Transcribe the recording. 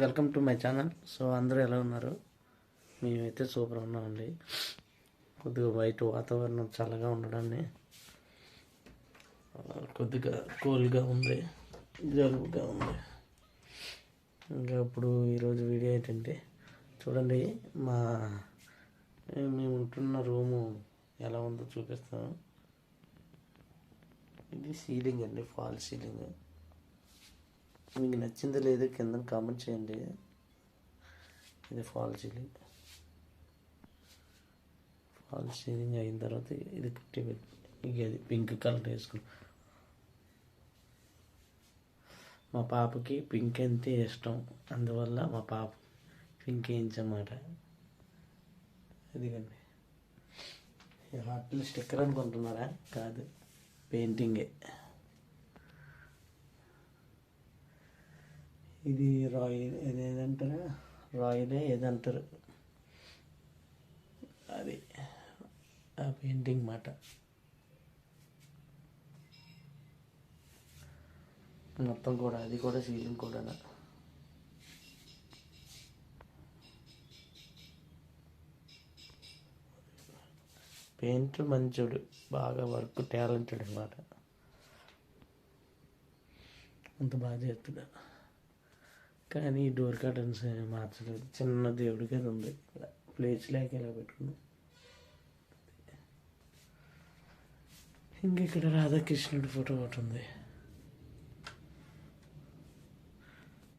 Welcome to my channel. So అందరూ ఎలా ఉన్నారు? మేమైతే సూపర్ ఉన్నామండి. కొద్దిగా బయట వాతావరణం చల్లగా ఉండడాన్ని కొద్దిగా కూల్గా ఉంది జలుబుగా ఉంది. ఇంకా ఇప్పుడు ఈరోజు వీడియో ఏంటంటే చూడండి మా మేము ఉంటున్న రూము ఎలా ఉందో చూపిస్తాను. ఇది సీలింగ్ అండి ఫాల్ సీలింగ్. మీకు నచ్చిందో లేదో కింద కామెంట్ చేయండి. ఇది ఫాల్ సీలింగ్ ఫాల్ సీలింగ్ అయిన తర్వాత ఇది కుట్టి ఇక అది పింక్ కలర్ వేసుకుని. మా పాపకి పింక్ అంటే ఇష్టం. అందువల్ల మా పాప పింక్ వేయించమాట. అదిగండి ఈ హార్ట్లో స్టిక్కర్ అనుకుంటున్నారా? కాదు. పెయింటింగే ఇది రాయల్ ఏదంటారా? రాయలే ఏదంటారు? అది ఆ పెయింటింగ్ మాట. మొత్తం కూడా అది కూడా సీలింగ్ కూడా పెయింట్ మంచోడు బాగా వర్క్ టాలెంటెడ్ అనమాట అంత బాగా చేస్తాడు కానీ డోర్ కర్టన్స్ మార్చలేదు చిన్న దేవుడి గది ఉంది. ప్లేస్ లేక ఇలా పెట్టుకున్నాం ఇంక ఇక్కడ రాధాకృష్ణుడి ఫోటో ఒకటి ఉంది.